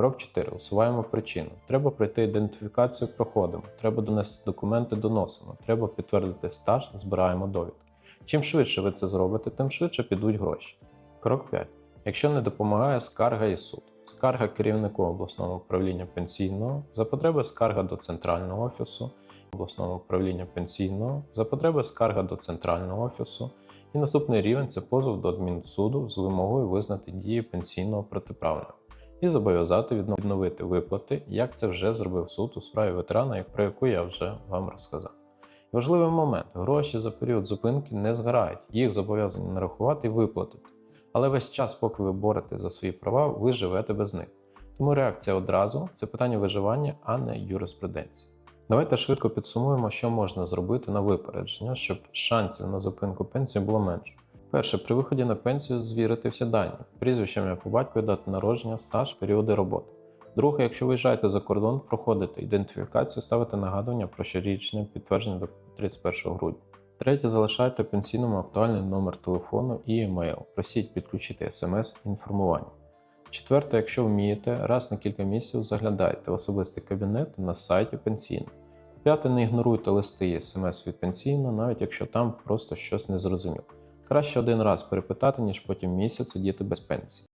Крок 4. Усуваємо причину. Треба пройти ідентифікацію, проходимо. Треба донести документи, доносимо. Треба підтвердити стаж, збираємо довідки. Чим швидше ви це зробите, тим швидше підуть гроші. Крок 5. Якщо не допомагає скарга і суд. Скарга керівнику обласного управління пенсійного, за потреби скарга до центрального офісу, обласного управління пенсійного, за потреби скарга до центрального офісу. І наступний рівень це позов до адмінсуду з вимогою визнати дії пенсійного протиправними і зобов'язати відно- відновити виплати, як це вже зробив суд у справі ветерана, про яку я вже вам розказав. Важливий момент: гроші за період зупинки не згорають, їх зобов'язані нарахувати і виплатити. Але весь час, поки ви боретесь за свої права, ви живете без них. Тому реакція одразу це питання виживання, а не юриспруденції. Давайте швидко підсумуємо, що можна зробити на випередження, щоб шансів на зупинку пенсії було менше. Перше, при виході на пенсію звірити всі дані: прізвище ім'я по батькові, дати народження, стаж, періоди роботи. Друге, якщо виїжджаєте за кордон, проходите ідентифікацію, ставите нагадування про щорічне підтвердження до 31 грудня. Третє, залишайте пенсійному актуальний номер телефону і емейл. Просіть підключити смс-інформування. Четверте, якщо вмієте, раз на кілька місяців заглядайте в особистий кабінет на сайті пенсійного. П'яте, не ігноруйте листи і смс від пенсійного, навіть якщо там просто щось не зрозуміло. Краще один раз перепитати, ніж потім місяць сидіти без пенсії.